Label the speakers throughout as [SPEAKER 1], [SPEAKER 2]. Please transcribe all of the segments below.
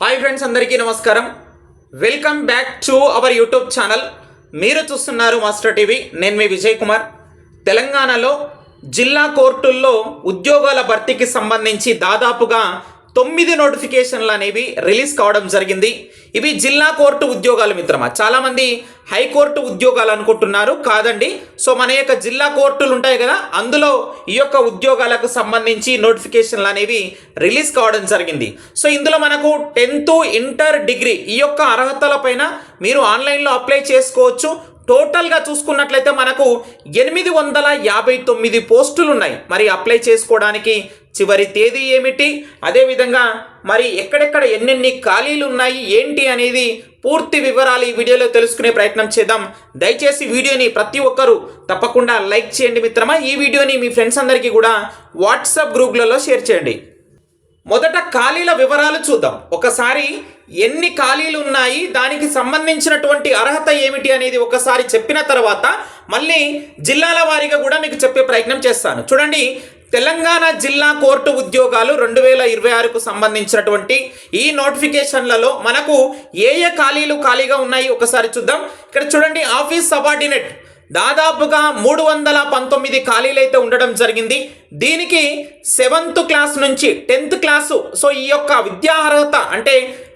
[SPEAKER 1] Hi friends అందరికీ నమస్కారం. Welcome back to our YouTube channel. మీరు చూస్తున్నారు మాస్టర్ టీవీ. నేను మీ విజయ్ కుమార్. తెలంగాణలో జిల్లా కోర్టుల్లో ఉద్యోగాల భర్తీకి సంబంధించి దాదాపుగా తొమ్మిది నోటిఫికేషన్లు అనేవి రిలీజ్ కావడం జరిగింది. ఇవి జిల్లా కోర్టు ఉద్యోగాలు మిత్రమా? చాలామంది హైకోర్టు ఉద్యోగాలు అనుకుంటున్నారు. కాదండి. సో మన యొక్క జిల్లా కోర్టులు ఉంటాయి కదా అందులో ఈ యొక్క ఉద్యోగాలకు సంబంధించి నోటిఫికేషన్లు అనేవి రిలీజ్ కావడం జరిగింది. సో ఇందులో మనకు టెన్త్ ఇంటర్ డిగ్రీ ఈ యొక్క అర్హతల పైన మీరు ఆన్లైన్లో అప్లై చేసుకోవచ్చు. టోటల్గా చూసుకున్నట్లయితే మనకు ఎనిమిది వందల యాభై తొమ్మిది పోస్టులు ఉన్నాయి మరి అప్లై చేసుకోవడానికి చివరి తేదీ ఏమిటి? అదేవిధంగా మరి ఎక్కడెక్కడ ఎన్నెన్ని ఖాళీలు ఉన్నాయి? ఏంటి అనేది పూర్తి వివరాలు ఈ వీడియోలో తెలుసుకునే ప్రయత్నం చేద్దాం. దయచేసి వీడియోని ప్రతి ఒక్కరూ తప్పకుండా లైక్ చేయండి మిత్రమా. ఈ వీడియోని మీ ఫ్రెండ్స్ అందరికీ కూడా వాట్సాప్ గ్రూప్లలో షేర్ చేయండి. మొదట ఖాళీల వివరాలు చూద్దాం. ఒకసారి ఎన్ని ఖాళీలు ఉన్నాయి? దానికి సంబంధించినటువంటి అర్హత ఏమిటి అనేది ఒకసారి చెప్పిన తర్వాత మళ్ళీ జిల్లాల వారీగా కూడా మీకు చెప్పే ప్రయత్నం చేస్తాను. చూడండి తెలంగాణ జిల్లా కోర్టు ఉద్యోగాలు రెండు వేల ఇరవై ఆరుకు సంబంధించినటువంటి ఈ నోటిఫికేషన్లలో మనకు ఏ ఏ ఖాళీలు ఖాళీగా ఉన్నాయి ఒకసారి చూద్దాం. ఇక్కడ చూడండి ఆఫీస్ సబార్డినేట్. దాదాపుగా మూడు వందల పంతొమ్మిది ఖాళీలు అయితే ఉండడం జరిగింది. దీనికి సెవెంత్ క్లాస్ నుంచి టెన్త్ క్లాసు సో ఈ యొక్క విద్యా అర్హత అంటే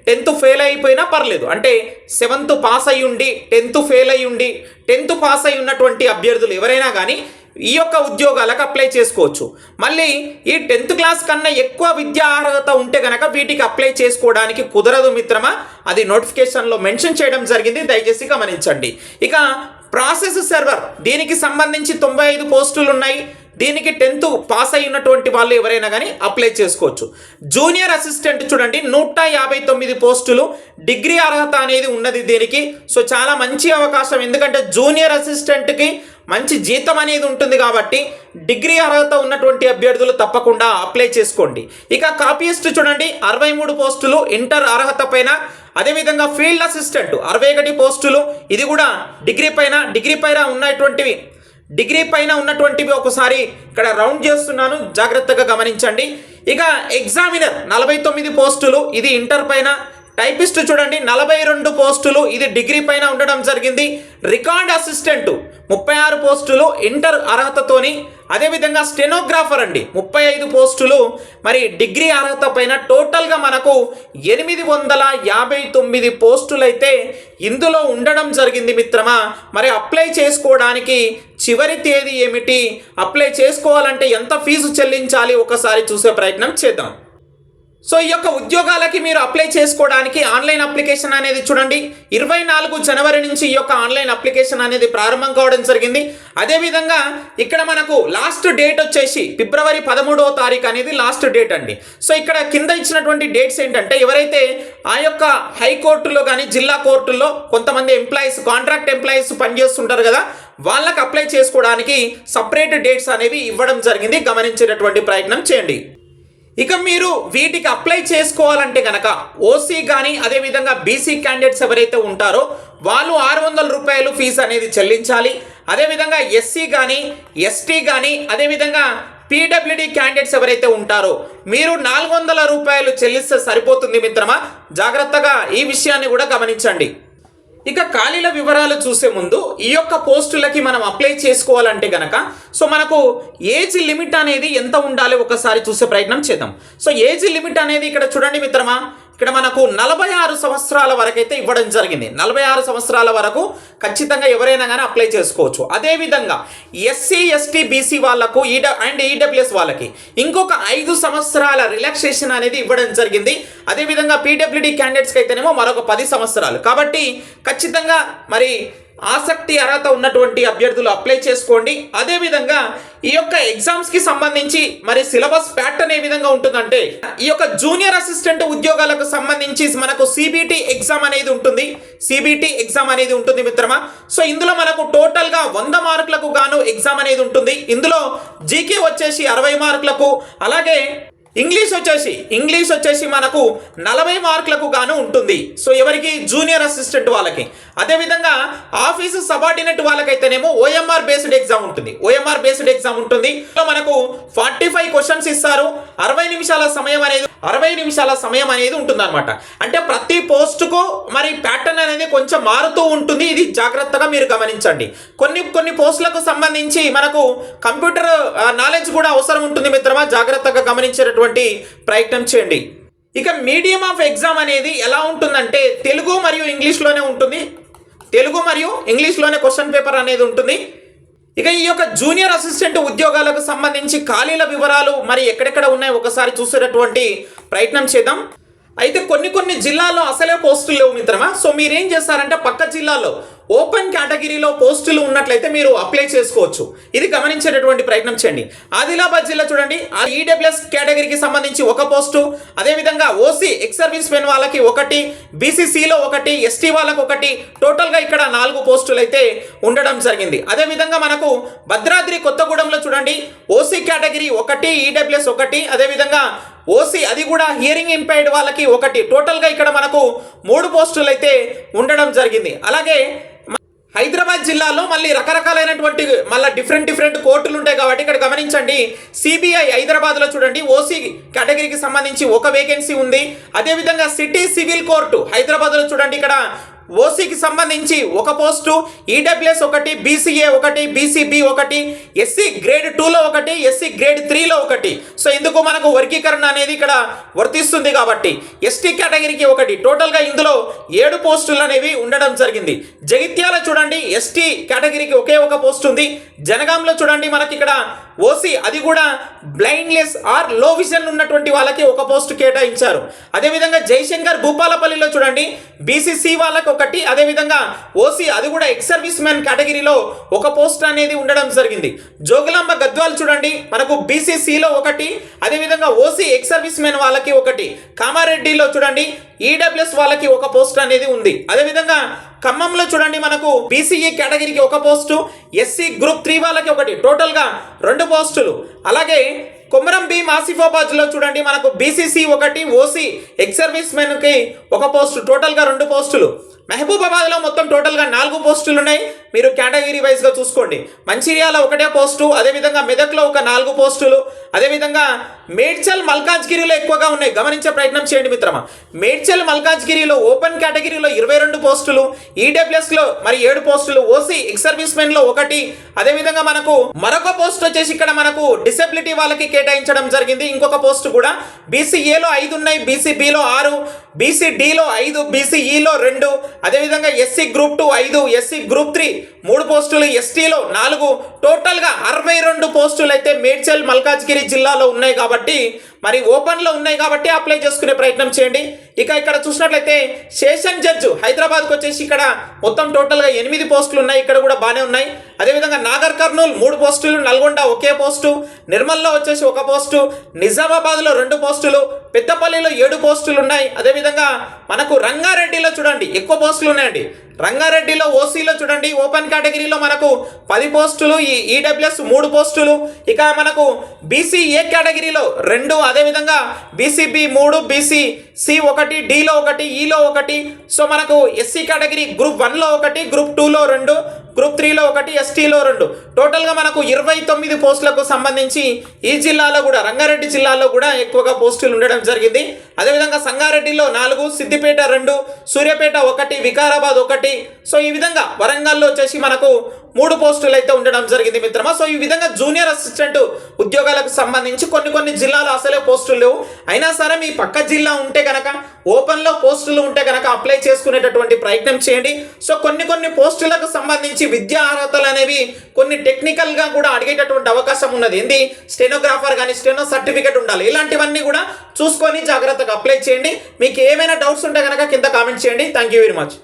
[SPEAKER 1] టెన్త్ ఫెయిల్ అయిపోయినా పర్లేదు. అంటే సెవెంత్ పాస్ అయ్యి ఉండి టెన్త్ ఫెయిల్ అయ్యుండి ఉండి టెన్త్ పాస్ అయి ఉన్నటువంటి అభ్యర్థులు ఎవరైనా కానీ ఈ యొక్క ఉద్యోగాలకు అప్లై చేసుకోవచ్చు. మళ్ళీ ఈ టెన్త్ క్లాస్ కన్నా ఎక్కువ విద్యా అర్హత ఉంటే కనుక వీటికి అప్లై చేసుకోవడానికి కుదరదు మిత్రమా? అది నోటిఫికేషన్లో మెన్షన్ చేయడం జరిగింది. దయచేసి గమనించండి. ఇక ప్రాసెస్ సర్వర్ దీనికి సంబంధించి తొంభై ఐదు పోస్టులు ఉన్నాయి. దీనికి టెన్త్ పాస్ అయి ఉన్నటువంటి వాళ్ళు ఎవరైనా కానీ అప్లై చేసుకోవచ్చు. జూనియర్ అసిస్టెంట్ చూడండి నూట యాభై తొమ్మిది పోస్టులు. డిగ్రీ అర్హత అనేది ఉన్నది దీనికి. సో చాలా మంచి అవకాశం. ఎందుకంటే జూనియర్ అసిస్టెంట్కి మంచి జీతం అనేది ఉంటుంది కాబట్టి డిగ్రీ అర్హత ఉన్నటువంటి అభ్యర్థులు తప్పకుండా అప్లై చేసుకోండి. ఇక కాపీయిస్ట్ చూడండి. అరవై మూడు పోస్టులు ఇంటర్ అర్హత పైన అదేవిధంగా ఫీల్డ్ అసిస్టెంట్ అరవై ఒకటి పోస్టులు. ఇది కూడా డిగ్రీ పైన డిగ్రీ పైన ఉన్నటువంటివి. డిగ్రీ పైన ఉన్నటువంటివి ఒకసారి ఇక్కడ రౌండ్ చేస్తున్నాను. జాగ్రత్తగా గమనించండి. ఇక ఎగ్జామినర్ నలభై తొమ్మిది పోస్టులు. ఇది ఇంటర్ పైన టైపిస్ట్ చూడండి నలభై రెండు పోస్టులు ఇది డిగ్రీ పైన ఉండడం జరిగింది. రికార్డ్ అసిస్టెంట్ ముప్పై ఆరు పోస్టులు ఇంటర్ అర్హతతోని అదేవిధంగా స్టెనోగ్రాఫర్ అండి ముప్పై ఐదు పోస్టులు. మరి డిగ్రీ అర్హత పైన టోటల్గా మనకు ఎనిమిది వందల యాభై తొమ్మిది పోస్టులైతే ఇందులో ఉండడం జరిగింది మిత్రమా. మరి అప్లై చేసుకోవడానికి చివరి తేదీ ఏమిటి? అప్లై చేసుకోవాలంటే ఎంత ఫీజు చెల్లించాలి? ఒకసారి చూసే ప్రయత్నం చేద్దాం. సో ఈ యొక్క ఉద్యోగాలకి మీరు అప్లై చేసుకోవడానికి ఆన్లైన్ అప్లికేషన్ అనేది చూడండి. ఇరవై నాలుగు జనవరి నుంచి ఈ యొక్క ఆన్లైన్ అప్లికేషన్ అనేది ప్రారంభం కావడం జరిగింది. అదేవిధంగా ఇక్కడ మనకు లాస్ట్ డేట్ వచ్చేసి ఫిబ్రవరి పదమూడవ తారీఖు అనేది లాస్ట్ డేట్ అండి. సో ఇక్కడ కింద ఇచ్చినటువంటి డేట్స్ ఏంటంటే ఎవరైతే ఆ యొక్క హైకోర్టులో కానీ జిల్లా కోర్టుల్లో కొంతమంది ఎంప్లాయీస్ కాంట్రాక్ట్ ఎంప్లాయీస్ పనిచేస్తుంటారు కదా వాళ్ళకి అప్లై చేసుకోవడానికి సపరేట్ డేట్స్ అనేవి ఇవ్వడం జరిగింది. గమనించేటటువంటి ప్రయత్నం చేయండి. ఇక మీరు వీటికి అప్లై చేసుకోవాలంటే కనుక ఓసీ కానీ అదేవిధంగా బీసీ క్యాండిడేట్స్ ఎవరైతే ఉంటారో వాళ్ళు ఆరు వందల రూపాయలు ఫీజు అనేది చెల్లించాలి. అదేవిధంగా ఎస్సీ కానీ ఎస్టీ కానీ అదేవిధంగా పీడబ్ల్యూడి క్యాండిడేట్స్ ఎవరైతే ఉంటారో మీరు నాలుగు వందల రూపాయలు చెల్లిస్తే సరిపోతుంది మిత్రమా? జాగ్రత్తగా ఈ విషయాన్ని కూడా గమనించండి. ఇక ఖాళీల వివరాలు చూసే ముందు ఈ యొక్క పోస్టులకి మనం అప్లై చేసుకోవాలంటే గనక సో మనకు ఏజ్ లిమిట్ అనేది ఎంత ఉండాలి ఒకసారి చూసే ప్రయత్నం చేద్దాం. సో ఏజ్ లిమిట్ అనేది ఇక్కడ చూడండి మిత్రమా ఇక్కడ మనకు నలభై ఆరు సంవత్సరాల వరకు అయితే ఇవ్వడం జరిగింది. నలభై ఆరు సంవత్సరాల వరకు ఖచ్చితంగా ఎవరైనా కానీ అప్లై చేసుకోవచ్చు. అదేవిధంగా ఎస్సీ ఎస్టీ బీసీ వాళ్ళకు ఈడ అండ్ ఈడబ్ల్యూఎస్ వాళ్ళకి ఇంకొక ఐదు సంవత్సరాల రిలాక్సేషన్ అనేది ఇవ్వడం జరిగింది. అదేవిధంగా పీడబ్ల్యూడీ క్యాండిడేట్స్కి అయితేనేమో మరొక పది సంవత్సరాలు. కాబట్టి ఖచ్చితంగా మరి ఆసక్తి అర్హత ఉన్నటువంటి అభ్యర్థులు అప్లై చేసుకోండి. అదేవిధంగా ఈ యొక్క ఎగ్జామ్స్కి సంబంధించి మరి సిలబస్ ప్యాటర్న్ ఏ విధంగా ఉంటుందంటే ఈ యొక్క జూనియర్ అసిస్టెంట్ ఉద్యోగాలకు సంబంధించి మనకు సిబిటి ఎగ్జామ్ అనేది ఉంటుంది. సిబిటి ఎగ్జామ్ అనేది ఉంటుంది మిత్రమా? సో ఇందులో మనకు టోటల్గా వంద మార్కులకు గాను ఎగ్జామ్ అనేది ఉంటుంది. ఇందులో జీకే వచ్చేసి అరవై మార్కులకు అలాగే ఇంగ్లీష్ వచ్చేసి ఇంగ్లీష్ వచ్చేసి మనకు నలభై మార్కులకు గాను ఉంటుంది. సో ఎవరికి? జూనియర్ అసిస్టెంట్ వాళ్ళకి. అదేవిధంగా ఆఫీసు సబార్డినేట్ వాళ్ళకైతేనేమో ఓఎంఆర్ బేస్డ్ ఎగ్జామ్ ఉంటుంది. ఓఎంఆర్ బేస్డ్ ఎగ్జామ్ ఉంటుంది. సో మనకు ఫార్టీ ఫైవ్ క్వశ్చన్స్ ఇస్తారు. అరవై నిమిషాల సమయం అనేది అరవై నిమిషాల సమయం అనేది ఉంటుందన్నమాట. అంటే ప్రతి పోస్టుకు మరి ప్యాటర్న్ అనేది కొంచెం మారుతూ ఉంటుంది. ఇది జాగ్రత్తగా మీరు గమనించండి. కొన్ని కొన్ని పోస్టులకు సంబంధించి మనకు కంప్యూటర్ నాలెడ్జ్ కూడా అవసరం ఉంటుంది మిత్రమా? జాగ్రత్తగా గమనించేటటువంటి ప్రయత్నం చేయండి. ఇక మీడియం ఆఫ్ ఎగ్జామ్ అనేది ఎలా ఉంటుందంటే తెలుగు మరియు ఇంగ్లీష్లోనే ఉంటుంది. తెలుగు మరియు ఇంగ్లీష్లోనే క్వశ్చన్ పేపర్ అనేది ఉంటుంది. ఇక ఈ యొక్క జూనియర్ అసిస్టెంట్ ఉద్యోగాలకు సంబంధించి ఖాళీల వివరాలు మరి ఎక్కడెక్కడ ఉన్నాయో ఒకసారి చూసేటటువంటి ప్రయత్నం చేద్దాం. అయితే కొన్ని కొన్ని జిల్లాల్లో అసలే పోస్టులు లేవు మిత్రమా? సో మీరు ఏం చేస్తారంటే పక్క జిల్లాలో ఓపెన్ కేటగిరీలో పోస్టులు ఉన్నట్లయితే మీరు అప్లై చేసుకోవచ్చు. ఇది గమనించేటటువంటి ప్రయత్నం చేయండి. ఆదిలాబాద్ జిల్లా చూడండి. ఆ ఈడబ్ల్యూఎస్ కేటగిరీకి సంబంధించి ఒక పోస్టు అదేవిధంగా ఓసీ ఎక్స్ సర్వీస్ మెన్ వాళ్ళకి ఒకటి బీసీసీలో ఒకటి ఎస్టీ వాళ్ళకి ఒకటి టోటల్గా ఇక్కడ నాలుగు పోస్టులు అయితే ఉండడం జరిగింది. అదేవిధంగా మనకు భద్రాద్రి కొత్తగూడెంలో చూడండి. ఓసీ కేటగిరీ ఒకటి ఈడబ్ల్యూఎస్ ఒకటి అదేవిధంగా ఓసీ అది కూడా హియరింగ్ ఇంపైర్డ్ వాళ్ళకి ఒకటి. టోటల్గా ఇక్కడ మనకు మూడు పోస్టులు అయితే ఉండడం జరిగింది. అలాగే హైదరాబాద్ జిల్లాలో మళ్ళీ రకరకాలైనటువంటి మళ్ళీ డిఫరెంట్ డిఫరెంట్ కోర్టులు ఉంటాయి కాబట్టి ఇక్కడ గమనించండి. సిబిఐ హైదరాబాద్లో చూడండి. ఓసీ కేటగిరీకి సంబంధించి ఒక వేకెన్సీ ఉంది. అదేవిధంగా సిటీ సివిల్ కోర్టు హైదరాబాద్లో చూడండి. ఇక్కడ ఓసీకి సంబంధించి ఒక పోస్టు ఈడబ్ల్యూఎస్ ఒకటి బీసీఏ ఒకటి బీసీబీ ఒకటి ఎస్సీ గ్రేడ్ టూలో ఒకటి ఎస్సీ గ్రేడ్ త్రీలో ఒకటి. సో ఇందుకు మనకు వర్గీకరణ అనేది ఇక్కడ వర్తిస్తుంది కాబట్టి ఎస్టీ కేటగిరీకి ఒకటి. టోటల్గా ఇందులో ఏడు పోస్టులు అనేవి ఉండడం జరిగింది. జగిత్యాల చూడండి ఎస్టీ కేటగిరీకి ఒకే ఒక పోస్ట్ ఉంది. జనగాంలో చూడండి మనకి ఇక్కడ ఓసీ అది కూడా బ్లైండ్లెస్ ఆర్లో విజన్ ఉన్నటువంటి వాళ్ళకి ఒక పోస్ట్ కేటాయించారు. అదేవిధంగా జయశంకర్ భూపాలపల్లిలో చూడండి బీసీసీ వాళ్ళకి ఒకటి అదేవిధంగా ఓసీ అది కూడా ఎక్స్ సర్వీస్ మ్యాన్ కేటగిరీలో ఒక పోస్ట్ అనేది ఉండడం జరిగింది. జోగులాంబ గద్వాల్ చూడండి మనకు బీసీసీలో ఒకటి అదేవిధంగా ఓసీ ఎక్స్ సర్వీస్ మ్యాన్ వాళ్ళకి ఒకటి. కామారెడ్డిలో చూడండి ఈడబ్ల్యూఎస్ వాళ్ళకి ఒక పోస్ట్ అనేది ఉంది. అదేవిధంగా ఖమ్మంలో చూడండి మనకు బీసీఈ కేటగిరీకి ఒక పోస్టు ఎస్సీ గ్రూప్ త్రీ వాళ్ళకి ఒకటి. టోటల్గా రెండు పోస్టులు. అలాగే కొమరం భీమ్ ఆసిఫాబాద్లో చూడండి మనకు బీసీసీ ఒకటి ఓసీ ఎక్స్ సర్వీస్ మెన్కి ఒక పోస్టు. టోటల్గా రెండు పోస్టులు. మహబూబాబాద్లో మొత్తం టోటల్గా నాలుగు పోస్టులు ఉన్నాయి. మీరు కేటగిరీ వైజ్గా చూసుకోండి. మంచిర్యాల ఒకటే పోస్టు అదేవిధంగా మెదక్లో ఒక నాలుగు పోస్టులు అదేవిధంగా మేడ్చల్ మల్కాజ్గిరిలో ఎక్కువగా ఉన్నాయి. గమనించే ప్రయత్నం చేయండి మిత్రమా. మేడ్చల్ మల్కాజ్గిరిలో ఓపెన్ కేటగిరీలో ఇరవై రెండు పోస్టులు ఈడబ్ల్యూఎస్లో మరి ఏడు పోస్టులు ఓసీ ఎక్స్ సర్వీస్ మెన్లో ఒకటి అదేవిధంగా మనకు మరొక పోస్ట్ వచ్చేసి ఇక్కడ మనకు డిసెబిలిటీ వాళ్ళకి కేటాయించడం జరిగింది. ఇంకొక పోస్ట్ కూడా బీసీఏలో ఐదు ఉన్నాయి. బీసీబీలో ఆరు బీసీడీలో ఐదు బీసీఈలో రెండు అదేవిధంగా ఎస్సీ గ్రూప్ టూ ఐదు ఎస్సీ గ్రూప్ త్రీ మూడు పోస్టులు ఎస్టీలో నాలుగు. టోటల్గా అరవై రెండు పోస్టులు అయితే మేడ్చల్ మల్కాజ్గిరి జిల్లాలో ఉన్నాయి కాబట్టి మరి ఓపెన్లో ఉన్నాయి కాబట్టి అప్లై చేసుకునే ప్రయత్నం చేయండి. ఇక ఇక్కడ చూసినట్లయితే సేషన్ జడ్జ్ హైదరాబాద్కి వచ్చేసి ఇక్కడ మొత్తం టోటల్గా ఎనిమిది పోస్టులు ఉన్నాయి. ఇక్కడ కూడా బాగానే ఉన్నాయి. అదేవిధంగా నాగర్ కర్నూల్ మూడు పోస్టులు నల్గొండ ఒకే పోస్టు నిర్మల్లో వచ్చేసి ఒక పోస్టు నిజామాబాద్లో రెండు పోస్టులు పెద్దపల్లిలో ఏడు పోస్టులు ఉన్నాయి. అదేవిధంగా మనకు రంగారెడ్డిలో చూడండి ఎక్కువ పోస్టులు ఉన్నాయండి. రంగారెడ్డిలో ఓసీలో చూడండి ఓపెన్ కేటగిరీలో మనకు పది పోస్టులు ఈ ఈడబ్ల్యూఎస్ మూడు పోస్టులు ఇక మనకు బీసీ ఏ కేటగిరీలో రెండు అదేవిధంగా బీసీబీ మూడు బీసీ సి ఒకటి డిలో ఒకటి ఈలో ఒకటి. సో మనకు ఎస్సీ కేటగిరీ గ్రూప్ వన్లో ఒకటి గ్రూప్ టూలో రెండు గ్రూప్ త్రీలో ఒకటి ఎస్టీలో రెండు. టోటల్గా మనకు ఇరవై తొమ్మిది పోస్టులకు సంబంధించి ఈ జిల్లాలో కూడా రంగారెడ్డి జిల్లాలో కూడా ఎక్కువగా పోస్టులు ఉండడం జరిగింది. అదేవిధంగా సంగారెడ్డిలో నాలుగు సిద్దిపేట రెండు సూర్యాపేట ఒకటి వికారాబాద్ ఒకటి. సో ఈ విధంగా వరంగల్లో వచ్చేసి మనకు మూడు పోస్టులు అయితే ఉండడం జరిగింది మిత్రమా. సో ఈ విధంగా జూనియర్ అసిస్టెంట్ ఉద్యోగాలకు సంబంధించి కొన్ని కొన్ని జిల్లాలు అసలే పోస్టులు లేవు. అయినా సరే మీ పక్క జిల్లా ఉంటే కనుక ఓపెన్లో పోస్టులు ఉంటే కనుక అప్లై చేసుకునేటటువంటి ప్రయత్నం చేయండి. సో కొన్ని కొన్ని పోస్టులకు సంబంధించి విద్యా అర్హతలు అనేవి కొన్ని టెక్నికల్గా కూడా అడిగేటటువంటి అవకాశం ఉన్నది. ఏంది? స్టెనోగ్రాఫర్ కానీ స్టెనో సర్టిఫికేట్ ఉండాలి. ఇలాంటివన్నీ కూడా చూసుకొని జాగ్రత్తగా అప్లై చేయండి. మీకు ఏమైనా డౌట్స్ ఉంటే కనుక కింద కామెంట్ చేయండి. Thank you very much.